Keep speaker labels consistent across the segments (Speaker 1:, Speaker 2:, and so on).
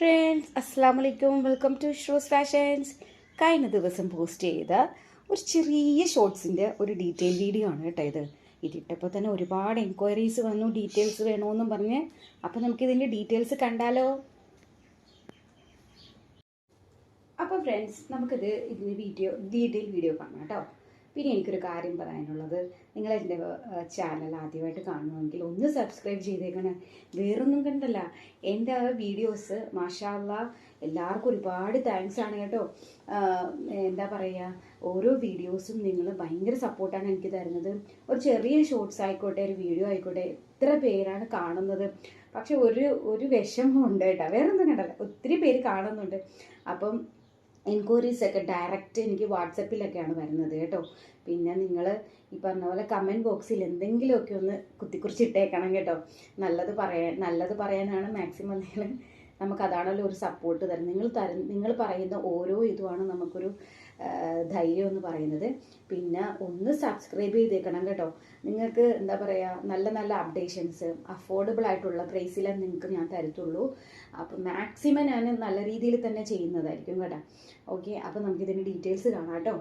Speaker 1: Friends അസ്സാം വലൈക്കും welcome to shows fashions കഴിഞ്ഞ ദിവസം പോസ്റ്റ് ചെയ്ത ഒരു ചെറിയ ഷോർട്സിന്റെ ഒരു ഡീറ്റെയിൽ വീഡിയോ ആണ് കേട്ടോ ഇത്. ഇതിട്ടപ്പോൾ തന്നെ ഒരുപാട് എൻക്വയറീസ് വന്നു ഡീറ്റെയിൽസ് വേണമെന്നും പറഞ്ഞ്. അപ്പോൾ നമുക്കിതിന്റെ ഡീറ്റെയിൽസ് കണ്ടാലോ? അപ്പോൾ ഫ്രണ്ട്സ് നമുക്കിത് ഇതിന്റെ വീഡിയോ ഡീറ്റെയിൽ വീഡിയോ കാണാം കേട്ടോ. പിന്നെ എനിക്കൊരു കാര്യം പറയാനുള്ളത്. നിങ്ങൾ എന്റെ ചാനൽ ആദ്യമായിട്ട് കാണുമെങ്കിൽ ഒന്ന് സബ്സ്ക്രൈബ് ചെയ്തേക്കണേ. വേറൊന്നും കണ്ടല്ല. എന്റെ വീഡിയോസ് മാഷാല്ല എല്ലാവർക്കും ഒരുപാട് താങ്ക്സ് ആണ് കേട്ടോ. എന്താ പറയുക ഓരോ വീഡിയോസും നിങ്ങൾ ഭയങ്കര സപ്പോർട്ടാണ് എനിക്ക് തരുന്നത്. ഒരു ചെറിയ ഷോർട്സ് ആയിക്കോട്ടെ ഒരു വീഡിയോ ആയിക്കോട്ടെ എത്ര പേരാണ് കാണുന്നത്? പക്ഷെ ഒരു ഒരു വിഷമം ഉണ്ട് കേട്ടോ. വേറെ ഒന്നും കണ്ടല്ല. ഒത്തിരി പേര് കാണുന്നുണ്ട്. അപ്പം എൻക്വയറീസ് ഒക്കെ ഡയറക്റ്റ് എനിക്ക് വാട്സപ്പിലൊക്കെയാണ് വരുന്നത് കേട്ടോ. പിന്നെ നിങ്ങൾ ഈ പറഞ്ഞ പോലെ കമന്റ് ബോക്സിൽ എന്തെങ്കിലുമൊക്കെ ഒന്ന് കുത്തിക്കുറിച്ച് ഇട്ടേക്കണം കേട്ടോ. നല്ലത് പറയാൻ നല്ലത് പറയാനാണ് മാക്സിമം നിങ്ങൾ നമുക്കതാണല്ലോ ഒരു സപ്പോർട്ട് തരുന്നത്. നിങ്ങൾ തരുന്ന നിങ്ങൾ പറയുന്ന ഓരോ ഇതുമാണ് നമുക്കൊരു ധൈര്യം എന്ന് പറയുന്നത്. പിന്നെ ഒന്ന് സബ്സ്ക്രൈബ് ചെയ്തേക്കണം കേട്ടോ. നിങ്ങൾക്ക് എന്താ പറയുക നല്ല നല്ല അപ്ഡേഷൻസ് അഫോർഡബിൾ ആയിട്ടുള്ള പ്രൈസിലേ നിങ്ങൾക്ക് ഞാൻ തരത്തുള്ളൂ. അപ്പോൾ മാക്സിമം ഞാൻ നല്ല രീതിയിൽ തന്നെ ചെയ്യുന്നതായിരിക്കും കേട്ടോ. ഓക്കെ അപ്പോൾ നമുക്കിതിന്റെ ഡീറ്റെയിൽസ് കാണാം കേട്ടോ.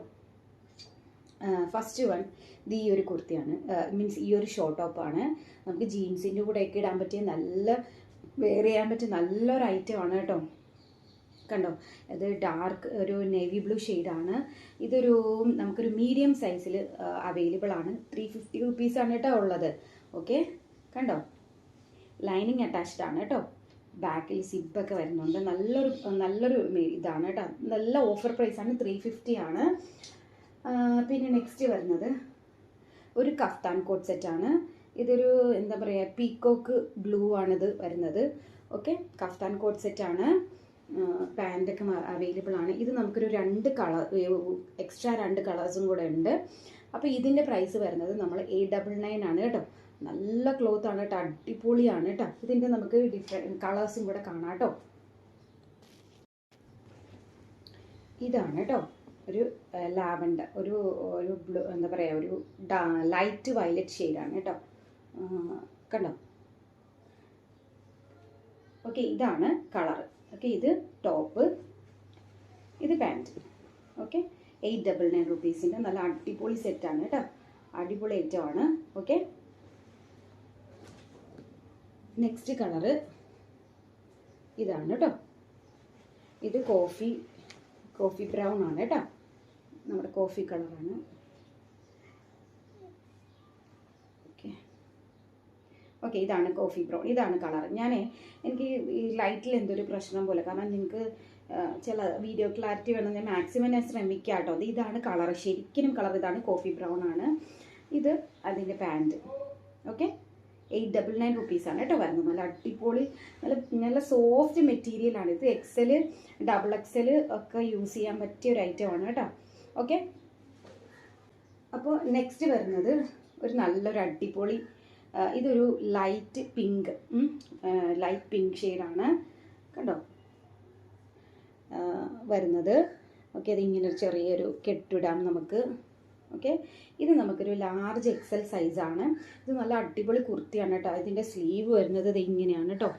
Speaker 1: ഫസ്റ്റ് വൺ ഇത് ഈ ഒരു കുർത്തിയാണ്. മീൻസ് ഈ ഒരു ഷോർട്ട് ടോപ്പാണ് നമുക്ക് ജീൻസിന്റെ കൂടെ ഒക്കെ ഇടാൻ പറ്റിയ നല്ല വെയർ ചെയ്യാൻ പറ്റിയ നല്ലൊരു ഐറ്റമാണ് കേട്ടോ. കണ്ടോ? ഇത് ഡാർക്ക് ഒരു നേവി ബ്ലൂ ഷെയ്ഡാണ് ഇതൊരു നമുക്കൊരു മീഡിയം സൈസിൽ അവൈലബിൾ ആണ്. ത്രീ ഫിഫ്റ്റി റുപ്പീസാണ് കേട്ടോ ഉള്ളത്. ഓക്കെ കണ്ടോ? ലൈനിങ് അറ്റാച്ച്ഡ് ആണ് കേട്ടോ ബാക്കിൽ സിബൊക്കെ വരുന്നുണ്ട്. നല്ലൊരു നല്ലൊരു ഇതാണ് കേട്ടോ നല്ല ഓഫർ പ്രൈസാണ് ത്രീ ഫിഫ്റ്റി ആണ്. പിന്നെ നെക്സ്റ്റ് വരുന്നത് ഒരു കഫ്താൻ കോട്ട് സെറ്റാണ് ഇതൊരു എന്താ പറയുക പീക്കോക്ക് ബ്ലൂ ആണിത് വരുന്നത്. ഓക്കെ കഫ്താൻ കോട്ട് സെറ്റാണ് പാന്റൊക്കെ അവൈലബിൾ ആണ്. ഇത് നമുക്കൊരു രണ്ട് കളർ എക്സ്ട്രാ രണ്ട് കളേഴ്സും കൂടെ ഉണ്ട്. അപ്പോൾ ഇതിന്റെ പ്രൈസ് വരുന്നത് നമ്മൾ എയ്റ്റ് ഡബിൾ നയൻ ആണ് കേട്ടോ. നല്ല ക്ലോത്ത് ആണ് കേട്ടോ അടിപൊളിയാണ് കേട്ടോ. ഇതിന്റെ നമുക്ക് ഡിഫറെ കളേഴ്സും കൂടെ കാണാം കേട്ടോ. ഇതാണ് കേട്ടോ ഒരു ലാവൻഡർ. ഒരു ഒരു ബ്ലൂ എന്താ പറയുക ഒരു ലൈറ്റ് വയലറ്റ് ഷെയ്ഡാണ് കേട്ടോ. കണ്ടോ? ഓക്കെ ഇതാണ് കളർ ഓക്കെ ഇത് ടോപ്പ് ഇത് pant okay eight double nine റുപ്പീസിന്റെ നല്ല അടിപൊളി സെറ്റാണ് കേട്ടോ. അടിപൊളി ഐറ്റമാണ് ഓക്കെ നെക്സ്റ്റ് കളറ് ഇതാണ് കേട്ടോ. ഇത് കോഫി കോഫി ബ്രൗൺ ആണ് കേട്ടോ. നമ്മുടെ കോഫി കളറാണ് ഓക്കെ ഇതാണ് കോഫി ബ്രൗൺ ഇതാണ് കളർ ഞാൻ എനിക്ക് ഈ ലൈറ്റിൽ എന്തൊരു പ്രശ്നം പോലെ കാരണം നിങ്ങൾക്ക് ചില വീഡിയോ ക്ലാരിറ്റി വേണം ഞാൻ മാക്സിമം ഞാൻ ശ്രമിക്കാം കേട്ടോ ഇതാണ് കളർ ശരിക്കും കളർ ഇതാണ് കോഫി ബ്രൗൺ ആണ്. ഇത് അതിന്റെ pant okay eight double nine റുപ്പീസാണ് കേട്ടോ വരുന്നത്. നല്ല അടിപൊളി നല്ല നല്ല സോഫ്റ്റ് മെറ്റീരിയലാണ് ഇത് എക്സൽ ഡബിൾ എക്സൽ ഒക്കെ യൂസ് ചെയ്യാൻ പറ്റിയ ഒരു ഐറ്റമാണ് കേട്ടോ. ഓക്കെ അപ്പോൾ നെക്സ്റ്റ് വരുന്നത് ഒരു നല്ലൊരു അടിപൊളി ഇതൊരു ലൈറ്റ് പിങ്ക് ലൈറ്റ് പിങ്ക് ഷെയ്ഡാണ് കണ്ടോ? വരുന്നത്. ഓക്കെ അത് ഇങ്ങനെ ഒരു ചെറിയൊരു കെട്ടിടാം നമുക്ക്. ഓക്കെ ഇത് നമുക്കൊരു ലാർജ് എക്സൽ സൈസാണ് ഇത് നല്ല അടിപൊളി കുർത്തിയാണ് കേട്ടോ. ഇതിന്റെ സ്ലീവ് വരുന്നത് ഇത് ഇങ്ങനെയാണ് കേട്ടോ.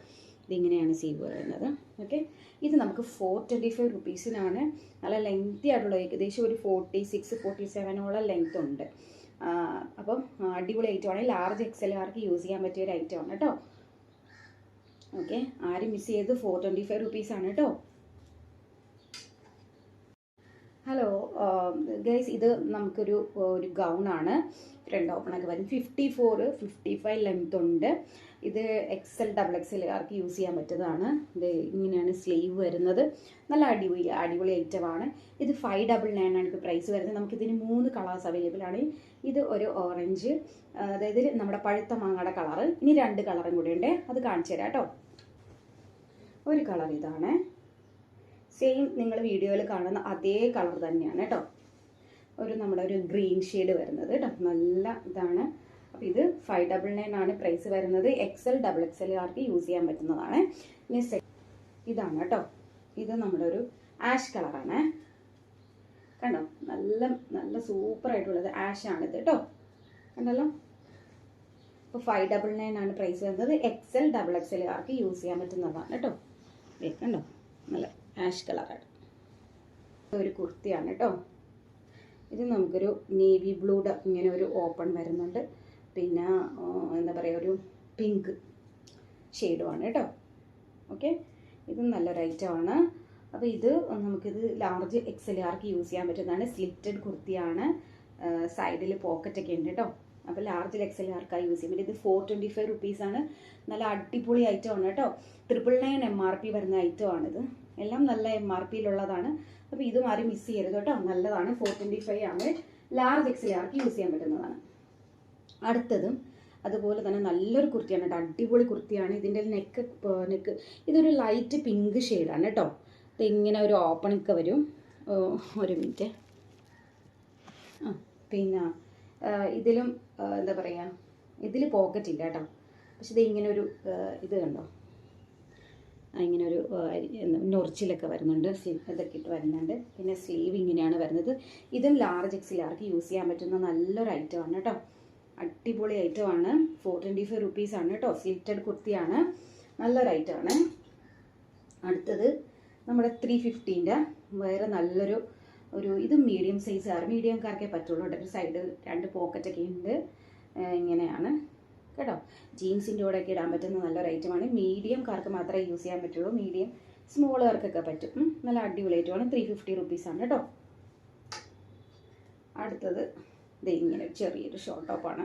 Speaker 1: ഇതിങ്ങനെയാണ് സ്ലീവ് വരുന്നത്. ഓക്കെ ഇത് നമുക്ക് ഫോർ ട്വന്റി ഫൈവ് റുപ്പീസിനാണ് നല്ല ലെങ്തി ആയിട്ടുള്ള ഏകദേശം ഒരു ഫോർട്ടി സിക്സ് ഫോർട്ടി സെവനോളം ലെങ്ത് ഉണ്ട്. അപ്പം അടിപൊളി ഐറ്റമാണ് ലാർജ് എക്സലുകാർക്ക് യൂസ് ചെയ്യാൻ പറ്റിയ ഒരു ഐറ്റമാണ് കേട്ടോ ഓക്കെ ആരും മിസ് ചെയ്ത് ഫോർ ട്വന്റി ഫൈവ് റുപ്പീസാണ് കേട്ടോ ഹലോ ഗൈസ് ഇത് നമുക്കൊരു ഒരു ഗൗൺ ഗൗണാണ് ഫ്രണ്ട് ഓപ്പണൊക്കെ വരും. Fifty four fifty five length ഉണ്ട്. ഇത് എക്സൽ ഡബിൾ എക്സൽ ആർക്ക് യൂസ് ചെയ്യാൻ പറ്റുന്നതാണ്. ഇത് ഇങ്ങനെയാണ് സ്ലീവ് വരുന്നത്. നല്ല അടിപൊളി അടിപൊളി ഐറ്റമാണ് ഇത് ഫൈവ് ഡബിൾ നയൻ ആണ് ഇപ്പോൾ പ്രൈസ് വരുന്നത്. നമുക്കിതിന് മൂന്ന് കളേഴ്സ് അവൈലബിൾ ആണ്. ഇത് ഒരു ഓറഞ്ച് അതായത് നമ്മുടെ പഴുത്ത മാങ്ങയുടെ കളറ്. ഇനി രണ്ട് കളറും കൂടി ഉണ്ട്. അത് കാണിച്ചു തരാം കേട്ടോ. ഒരു കളർ ഇതാണ്. സെയിം നിങ്ങൾ വീഡിയോയിൽ കാണുന്ന അതേ കളർ തന്നെയാണ് കേട്ടോ. ഒരു നമ്മുടെ ഒരു ഗ്രീൻ ഷെയ്ഡ് വരുന്നത് കേട്ടോ. നല്ല ഇതാണ്. അപ്പോൾ ഇത് ഫൈവ് ഡബിൾ നയൻ ആണ് പ്രൈസ് വരുന്നത്. എക്സൽ ഡബിൾ എക്സലുകാർക്ക് യൂസ് ചെയ്യാൻ പറ്റുന്നതാണ്. ഇനി ഇതാണ് കേട്ടോ. ഇത് നമ്മുടെ ഒരു ആഷ് കളറാണ്. കണ്ടോ? നല്ല നല്ല സൂപ്പർ ആയിട്ടുള്ളത് ആഷ് ആണിത് കേട്ടോ കണ്ടല്ലോ? ഇപ്പോൾ ഫൈവ് ഡബിൾ നയൻ ആണ് പ്രൈസ് വരുന്നത്. എക്സൽ ഡബിൾ എക്സലുകാർക്ക് യൂസ് ചെയ്യാൻ പറ്റുന്നതാണ് കേട്ടോ കണ്ടോ? നല്ല ആഷ് കളറാണ് ഒരു കുർത്തിയാണ് കേട്ടോ ഇത് നമുക്കൊരു നേവി ബ്ലൂഡ് ഇങ്ങനെ ഒരു ഓപ്പൺ വരുന്നുണ്ട്. പിന്നെ എന്താ പറയുക ഒരു പിങ്ക് ഷെയ്ഡുമാണ് കേട്ടോ ഓക്കെ ഇതും നല്ലൊരു ഐറ്റമാണ് അപ്പോൾ ഇത് നമുക്കിത് ലാർജ് എക്സൽ ആർക്ക് യൂസ് ചെയ്യാൻ പറ്റുന്നതാണ്? സ്ലിറ്റഡ് കുർത്തിയാണ് സൈഡിൽ പോക്കറ്റൊക്കെ ഉണ്ട് കേട്ടോ അപ്പോൾ ലാർജ് എക്സൽ ആർക്കാണ് യൂസ് ചെയ്യാൻ പറ്റും ഇത് ഫോർ ട്വന്റി ഫൈവ് റുപ്പീസാണ് നല്ല അടിപൊളി ഐറ്റമാണ് കേട്ടോ triple nine M R P വരുന്ന ഐറ്റമാണിത് എല്ലാം നല്ല എം ആർ പിയിലുള്ളതാണ് അപ്പോൾ ഇതും ആരും മിസ് ചെയ്യരുത് കേട്ടോ നല്ലതാണ്. ഫോർ ട്വന്റി ഫൈവ് ആണ്. ലാർജ് എക്സൽ ആർക്ക് യൂസ് ചെയ്യാൻ പറ്റുന്നതാണ്. അടുത്തതും അതുപോലെ തന്നെ നല്ലൊരു കുർത്തിയാണ് കേട്ടോ അടിപൊളി കുർത്തിയാണ്. ഇതിന്റെ നെക്ക് നെക്ക് ഇതൊരു ലൈറ്റ് പിങ്ക് ഷെയ്ഡാണ് കേട്ടോ ഇങ്ങനെ ഒരു ഓപ്പണൊക്കെ വരും. ഒരു മിനിറ്റ്. ആ പിന്നെ ഇതിലും എന്താ പറയുക ഇതിൽ പോക്കറ്റ് ഇല്ല കേട്ടോ. പക്ഷെ ഇത് ഇങ്ങനെ ഒരു ഇത് കണ്ടോ? ഇങ്ങനെ ഒരു നൊറിച്ചിലൊക്കെ വരുന്നുണ്ട്. ഇതൊക്കെ ഇട്ട് വരുന്നുണ്ട്. പിന്നെ സ്ലീവ് ഇങ്ങനെയാണ് വരുന്നത്. ഇതും ലാർജ് എക്സിലാർക്ക് യൂസ് ചെയ്യാൻ പറ്റുന്ന നല്ലൊരു ഐറ്റമാണ് കേട്ടോ. അടിപൊളി ഐറ്റമാണ് ഫോർ ട്വന്റി ഫൈവ് റുപ്പീസാണ് കേട്ടോ. സിൽറ്റഡ് കുർത്തിയാണ്. നല്ലൊരു ഐറ്റമാണ് അടുത്തത് നമ്മുടെ ത്രീ ഫിഫ്റ്റീന്റെ വേറെ നല്ലൊരു ഒരു ഇത് മീഡിയം സൈസുകാർ മീഡിയംകാർക്കേ പറ്റുള്ളൂ കേട്ടോ. ഒരു സൈഡ് രണ്ട് പോക്കറ്റൊക്കെ ഉണ്ട്. ഇങ്ങനെയാണ്. കേട്ടോ? ജീൻസിന്റെ ഒക്കെ ഇടാൻ പറ്റുന്ന നല്ലൊരു ഐറ്റമാണ് മീഡിയംകാർക്ക് മാത്രമേ യൂസ് ചെയ്യാൻ പറ്റുള്ളൂ. മീഡിയം സ്മോളുകാർക്കൊക്കെ പറ്റും. നല്ല അടിപൊളി ഐറ്റമാണ് ത്രീ ഫിഫ്റ്റി റുപ്പീസാണ് കേട്ടോ. അടുത്തത് ഇത് ഇങ്ങനെ ചെറിയൊരു ഷോർട്ട് ടോപ്പാണ്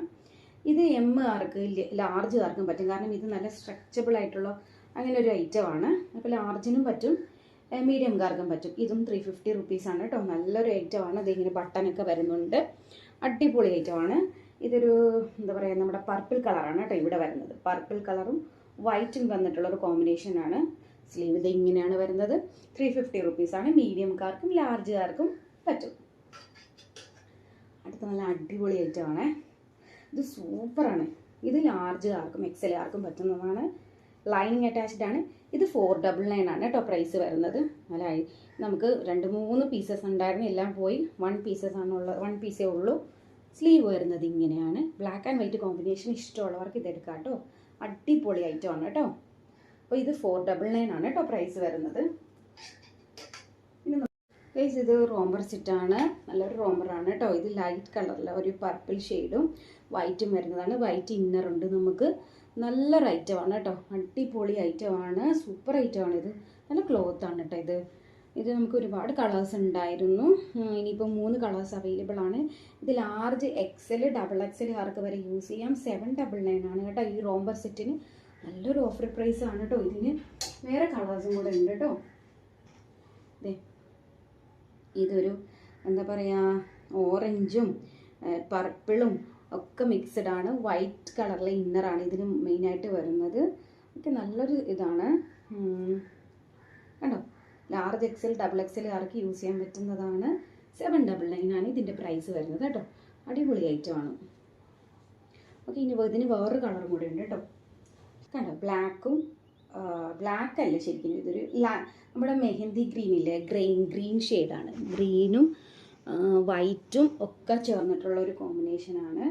Speaker 1: ഇത് എം ആർക്ക് ലാർജ് ആർക്കും പറ്റും. കാരണം ഇത് നല്ല സ്ട്രെച്ചബിൾ ആയിട്ടുള്ള അങ്ങനെ ഒരു ഐറ്റമാണ് അപ്പോൾ ലാർജിനും പറ്റും. മീഡിയംകാർക്കും പറ്റും. ഇതും ത്രീ ഫിഫ്റ്റി റുപ്പീസാണ് കേട്ടോ നല്ലൊരു ഐറ്റമാണ് ഇതിങ്ങനെ ബട്ടനൊക്കെ വരുന്നുണ്ട്. അടിപൊളി ഐറ്റമാണ് ഇതൊരു എന്താ പറയുക നമ്മുടെ പർപ്പിൾ കളറാണ് കേട്ടോ ഇവിടെ വരുന്നത്. പർപ്പിൾ കളറും വൈറ്റും ഒരു കോമ്പിനേഷനാണ് സ്ലീവ് ഇത് ഇങ്ങനെയാണ് വരുന്നത്. ത്രീ ഫിഫ്റ്റി റുപ്പീസാണ് മീഡിയംകാർക്കും ലാർജുകാർക്കും പറ്റും. അടുത്ത നല്ല അടിപൊളി ഐറ്റമാണ് ഇത് സൂപ്പറാണ് ഇത് ലാർജ് ആർക്കും എക്സൽ ആർക്കും പറ്റുന്നതാണ്. ലൈനിങ് അറ്റാച്ച്ഡ് ആണ്. ഇത് ഫോർ ഡബിൾ നയൻ ആണ് കേട്ടോ പ്രൈസ് വരുന്നത്. അല്ലായി നമുക്ക് രണ്ട് മൂന്ന് പീസസ് ഉണ്ടായിരുന്നു. എല്ലാം പോയി. വൺ പീസസ് ആണുള്ളത് വൺ പീസേ ഉള്ളൂ. സ്ലീവ് വരുന്നത് ഇങ്ങനെയാണ്. ബ്ലാക്ക് ആൻഡ് വൈറ്റ് കോമ്പിനേഷൻ ഇഷ്ടമുള്ളവർക്ക് ഇത് എടുക്കാം കേട്ടോ. അടിപൊളി ഐറ്റം ആണ് കേട്ടോ. അപ്പോൾ ഇത് ഫോർ ഡബിൾ നയൻ ആണ് കേട്ടോ പ്രൈസ് വരുന്നത്. ഗൈസ് ഇത് റോംബർ സിറ്റാണ് നല്ലൊരു റോമറാണ് കേട്ടോ. ഇത് ലൈറ്റ് കളറിൽ ഒരു പർപ്പിൾ ഷെയ്ഡും വൈറ്റും വരുന്നതാണ്. വൈറ്റ് ഇന്നർ ഉണ്ട് നമുക്ക്. നല്ലൊരു ഐറ്റമാണ് കേട്ടോ. അടിപൊളി ഐറ്റമാണ് സൂപ്പർ ഐറ്റമാണ് ഇത്. നല്ല ക്ലോത്ത് ആണ് കേട്ടോ ഇത്. ഇത് നമുക്ക് ഒരുപാട് കളേഴ്സ് ഉണ്ടായിരുന്നു. ഇനിയിപ്പോൾ മൂന്ന് കളേഴ്സ് അവൈലബിൾ ആണ്. ഇത് ലാർജ് എക്സൽ ഡബിൾ എക്സൽ ആർക്ക് വരെ യൂസ് ചെയ്യാം. സെവൻ ഡബിൾ നയൻ ആണ് കേട്ടോ ഈ റോംബർ സെറ്റിന് നല്ലൊരു ഓഫർ പ്രൈസ് ആണ് കേട്ടോ ഇതിന്. വേറെ കളേഴ്സും കൂടെ ഉണ്ട് കേട്ടോ. ഇതൊരു എന്താ പറയുക ഓറഞ്ചും പർപ്പിളും ഒക്കെ മിക്സഡ് ആണ്. വൈറ്റ് കളറിലെ ഇന്നറാണ് ഇതിന് മെയിനായിട്ട് വരുന്നത്. ഒക്കെ നല്ലൊരു ഇതാണ്. കണ്ടോ? ലാർജ് എക്സൽ ഡബിൾ എക്സൽ ആർക്ക് യൂസ് ചെയ്യാൻ പറ്റുന്നതാണ്. സെവൻ ഡബിൾ നയൻ ആണ് ഇതിന്റെ പ്രൈസ് വരുന്നത് കേട്ടോ. അടിപൊളി ഐറ്റമാണ് ഓക്കെ ഇനി ഇതിന് വേറൊരു കളറും കൂടെ ഉണ്ട് കേട്ടോ. കണ്ടോ? ബ്ലാക്കും ബ്ലാക്ക് അല്ല ശരിക്കും ഇതൊരു നമ്മുടെ മെഹന്തി ഗ്രീൻ ഇല്ലേ? ഗ്രെയിൻ ഗ്രീൻ ഷെയ്ഡാണ് ഗ്രീനും വൈറ്റും ഒക്കെ ചേർന്നിട്ടുള്ള ഒരു കോമ്പിനേഷനാണ്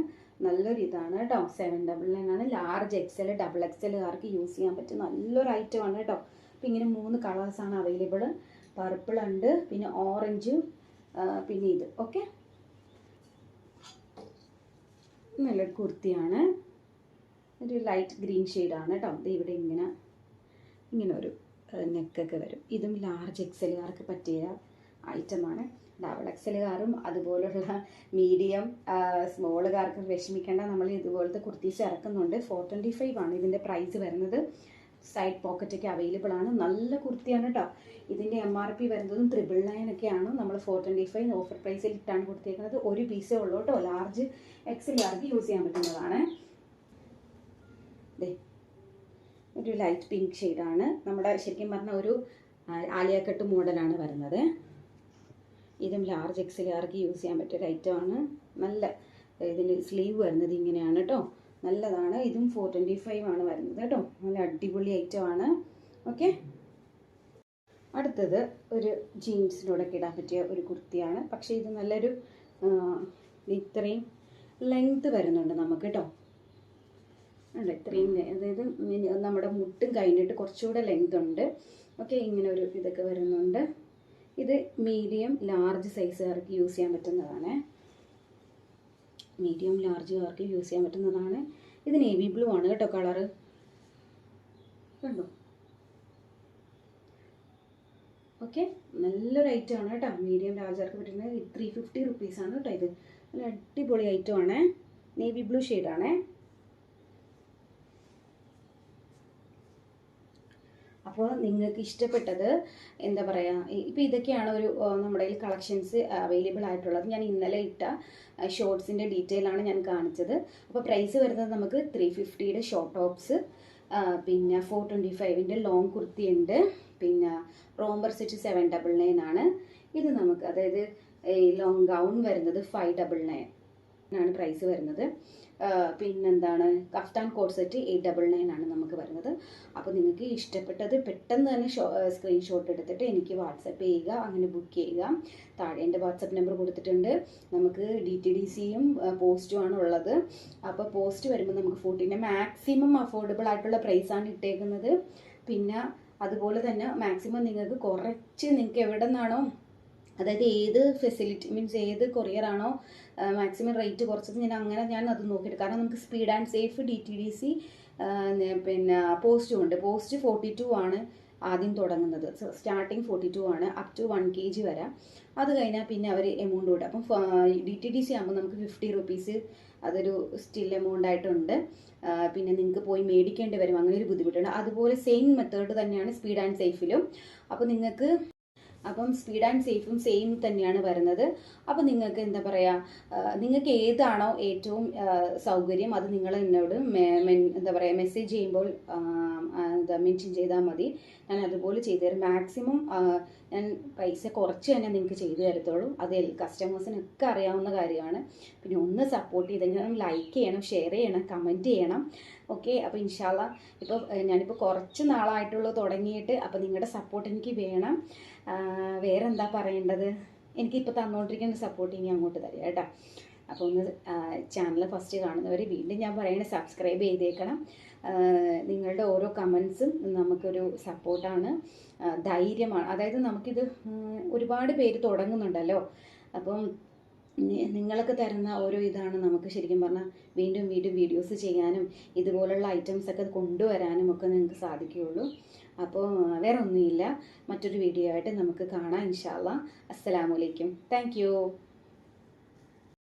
Speaker 1: നല്ലൊരു ഇതാണ് കേട്ടോ. സെവൻ ഡബിൾ നയൻ ആണ്. ലാർജ് എക്സൽ ഡബിൾ എക്സലുകാർക്ക് യൂസ് ചെയ്യാൻ പറ്റും നല്ലൊരു ഐറ്റം ആണ് കേട്ടോ. അപ്പം ഇങ്ങനെ മൂന്ന് കളേഴ്സാണ് അവൈലബിൾ പർപ്പിൾ ഉണ്ട് പിന്നെ ഓറഞ്ച് പിന്നെ ഇത്. ഓക്കെ നല്ലൊരു കുർത്തിയാണ്. ഒരു ലൈറ്റ് ഗ്രീൻ ഷെയ്ഡാണ് കേട്ടോ. ഇത് ഇവിടെ ഇങ്ങനെ ഇങ്ങനെ ഒരു നെക്കൊക്കെ വരും. ഇതും ലാർജ് എക്സലുകാർക്ക് പറ്റിയ ഐറ്റമാണ് ഡബിൾ എക്സലുകാരും അതുപോലുള്ള മീഡിയം സ്മോളുകാർക്ക് വിഷമിക്കേണ്ട. നമ്മൾ ഇതുപോലത്തെ കുർത്തീസ് ഇറക്കുന്നുണ്ട്. ഫോർ ട്വന്റി ഫൈവ് ആണ് ഇതിന്റെ പ്രൈസ് വരുന്നത്. സൈഡ് പോക്കറ്റൊക്കെ അവൈലബിൾ ആണ്. നല്ല കുർത്തിയാണ് കേട്ടോ ഇതിന്റെ എം ആർ പി വരുന്നതും ത്രിബിൾ നയൻ ഒക്കെയാണ് നമ്മൾ ഫോർ ട്വന്റി ഫൈവ് ഓഫർ പ്രൈസിൽ ഇട്ടാണ് കൊടുത്തേക്കുന്നത്. ഒരു പീസേ ഉള്ളൂ കേട്ടോ ലാർജ് എക്സലുകാർക്ക് യൂസ് ചെയ്യാൻ പറ്റുന്നതാണ്. ഒരു ലൈറ്റ് പിങ്ക് ഷെയ്ഡാണ് നമ്മുടെ ശരിക്കും പറഞ്ഞ ഒരു ആലിയക്കട്ട് മോഡലാണ് വരുന്നത്. ഇതും ലാർജ് എക്സലുകാർക്ക് യൂസ് ചെയ്യാൻ പറ്റിയ ഒരു ഐറ്റമാണ് നല്ല ഇതിന് സ്ലീവ് വരുന്നത് ഇങ്ങനെയാണ് കേട്ടോ നല്ലതാണ്. ഇതും ഫോർ ട്വന്റി ഫൈവ് ആണ് വരുന്നത് കേട്ടോ നല്ല അടിപൊളി ഐറ്റമാണ് ഓക്കെ അടുത്തത് ഒരു ജീൻസിലൂടെ ഇടാൻ പറ്റിയ ഒരു കുർത്തിയാണ്. പക്ഷേ ഇത് നല്ലൊരു ഇത്രയും ലെങ്ത് വരുന്നുണ്ട് നമുക്ക് കേട്ടോ ഉണ്ട് ഇത്രയും അതായത് നമ്മുടെ മുട്ടും കഴിഞ്ഞിട്ട് കുറച്ചുകൂടെ ലെങ്ത് ഉണ്ട്. ഓക്കെ ഇങ്ങനെ ഒരു ഇതൊക്കെ വരുന്നുണ്ട്. ഇത് മീഡിയം ലാർജ് സൈസുകാർക്ക് യൂസ് ചെയ്യാൻ പറ്റുന്നതാണ്. മീഡിയം ലാർജുകാർക്ക് യൂസ് ചെയ്യാൻ പറ്റുന്നതാണ്. ഇത് നേവി ബ്ലൂ ആണ് കേട്ടോ കളറ് കണ്ടോ? ഓക്കെ നല്ലൊരു ഐറ്റം ആണ് കേട്ടോ. മീഡിയം ലാർജുകാർക്ക് പറ്റുന്നത്. ത്രീ ഫിഫ്റ്റി റുപ്പീസാണ് കേട്ടോ ഇത്. നല്ല അടിപൊളി ഐറ്റം ആണ്. നേവി ബ്ലൂ ഷെയ്ഡാണേ അപ്പോൾ നിങ്ങൾക്ക് ഇഷ്ടപ്പെട്ടത് എന്താ പറയുക ഇപ്പോൾ ഇതൊക്കെയാണ് ഒരു നമ്മുടെ കയ്യിൽ കളക്ഷൻസ് അവൈലബിൾ ആയിട്ടുള്ളത്. ഞാൻ ഇന്നലെ ഇട്ട ഷോർട്സിന്റെ ഡീറ്റെയിൽ ആണ് ഞാൻ കാണിച്ചത്. അപ്പോൾ പ്രൈസ് വരുന്നത് നമുക്ക് ത്രീ ഫിഫ്റ്റിയുടെ ഷോർട്ട് ടോപ്സ് പിന്നെ ഫോർ ട്വന്റി ഫൈവിന്റെ ലോങ് കുർത്തി ഉണ്ട്. പിന്നെ romper set seven double nine ആണ്. ഇത് നമുക്ക് അതായത് ലോങ് ഗൗൺ വരുന്നത് ഫൈവ് ഡബിൾ നയൻ ആണ് പ്രൈസ് വരുന്നത്. പിന്നെന്താണ്? Kaftan co-ord set eight double nine ആണ് നമുക്ക് വരുന്നത്. അപ്പോൾ നിങ്ങൾക്ക് ഇഷ്ടപ്പെട്ടത് പെട്ടെന്ന് തന്നെ സ്ക്രീൻഷോട്ട് എടുത്തിട്ട് എനിക്ക് വാട്സപ്പ് ചെയ്യുക അങ്ങനെ ബുക്ക് ചെയ്യുക. താഴെ എന്റെ വാട്സപ്പ് നമ്പർ കൊടുത്തിട്ടുണ്ട്. നമുക്ക് ഡി ടി ഡി സിയും പോസ്റ്റും ആണ് ഉള്ളത്. അപ്പോൾ പോസ്റ്റ് വരുമ്പോൾ നമുക്ക് ഫോർട്ടീന്റെ മാക്സിമം അഫോർഡബിൾ ആയിട്ടുള്ള പ്രൈസാണ് ഇട്ടേക്കുന്നത്. പിന്നെ അതുപോലെ തന്നെ മാക്സിമം നിങ്ങൾക്ക് കുറച്ച് നിങ്ങൾക്ക് എവിടെ നിന്നാണോ അതായത് ഏത് ഫെസിലിറ്റി മീൻസ് ഏത് കൊറിയർ ആണോ മാക്സിമം റേറ്റ് കുറച്ചത് ഞാൻ അങ്ങനെ ഞാൻ അത് നോക്കിയിട്ട് കാരണം നമുക്ക് speed and safe D T D C പിന്നെ പോസ്റ്റും ഉണ്ട്. പോസ്റ്റ് ഫോർട്ടി ടു ആണ് ആദ്യം തുടങ്ങുന്നത്. സ്റ്റാർട്ടിങ് ഫോർട്ടി ടു ആണ് up to one K G വരെ. അത് കഴിഞ്ഞാൽ പിന്നെ അവർ എമൗണ്ട് വിടും അപ്പം ഡി ടി ഡി സി ആകുമ്പോൾ നമുക്ക് ഫിഫ്റ്റി റുപ്പീസ് അതൊരു സ്റ്റിൽ എമൗണ്ട് ആയിട്ടുണ്ട്. പിന്നെ നിങ്ങൾക്ക് പോയി മേടിക്കേണ്ടി വരും. അങ്ങനെ ഒരു ബുദ്ധിമുട്ടുണ്ട്. അതുപോലെ സെയിം മെത്തേഡ് തന്നെയാണ് സ്പീഡ് ആൻഡ് സേഫിലും അപ്പോൾ നിങ്ങൾക്ക് അപ്പം സ്പീഡ് ആൻഡ് സേഫും സെയിം തന്നെയാണ് വരുന്നത്. അപ്പോൾ നിങ്ങൾക്ക് എന്താ പറയുക നിങ്ങൾക്ക് ഏതാണോ ഏറ്റവും സൗകര്യം അത് നിങ്ങൾ എന്നോട് എന്താ പറയുക മെസ്സേജ് ചെയ്യുമ്പോൾ എന്താ മെൻഷൻ ചെയ്താൽ മതി. ഞാൻ അതുപോലെ ചെയ്തു തരും. മാക്സിമം ഞാൻ പൈസ കുറച്ച് തന്നെ നിങ്ങൾക്ക് ചെയ്തു തരത്തുള്ളൂ. അത് കസ്റ്റമേഴ്സിനൊക്കെ അറിയാവുന്ന കാര്യമാണ്. പിന്നെ ഒന്ന് സപ്പോർട്ട് ചെയ്തെങ്കിലും ലൈക്ക് ചെയ്യണം ഷെയർ ചെയ്യണം കമന്റ് ചെയ്യണം. ഓക്കെ അപ്പോൾ ഇൻഷാല്ല ഇപ്പോൾ ഞാനിപ്പോൾ കുറച്ച് നാളായിട്ടുള്ളൂ തുടങ്ങിയിട്ട് അപ്പോൾ നിങ്ങളുടെ സപ്പോർട്ട് എനിക്ക് വേണം. വേറെ എന്താ പറയേണ്ടത്? എനിക്കിപ്പോൾ തന്നുകൊണ്ടിരിക്കുന്ന സപ്പോർട്ട് ഇനി അങ്ങോട്ട് തരിക കേട്ടോ. അപ്പോൾ ഒന്ന് ചാനൽ ഫസ്റ്റ് കാണുന്നവർ വീണ്ടും ഞാൻ പറയണേ സബ്സ്ക്രൈബ് ചെയ്തേക്കണം. നിങ്ങളുടെ ഓരോ കമൻസും നമുക്കൊരു സപ്പോർട്ടാണ് ധൈര്യമാണ്. അതായത് നമുക്കിത് ഒരുപാട് പേര് തുടങ്ങുന്നുണ്ടല്ലോ. അപ്പം നിങ്ങളൊക്കെ തരുന്ന ഓരോ ഇതാണ് നമുക്ക് ശരിക്കും പറഞ്ഞാൽ വീണ്ടും വീണ്ടും വീഡിയോസ് ചെയ്യാനും ഇതുപോലുള്ള ഐറ്റംസ് ഒക്കെ കൊണ്ടുവരാനും ഒക്കെ നിങ്ങൾക്ക് സാധിക്കുകയുള്ളൂ. അപ്പോൾ വേറെ ഒന്നുമില്ല മറ്റൊരു വീഡിയോ ആയിട്ട് നമുക്ക് കാണാം ഇൻഷാല്ല അസ്സലാമലൈക്കും താങ്ക്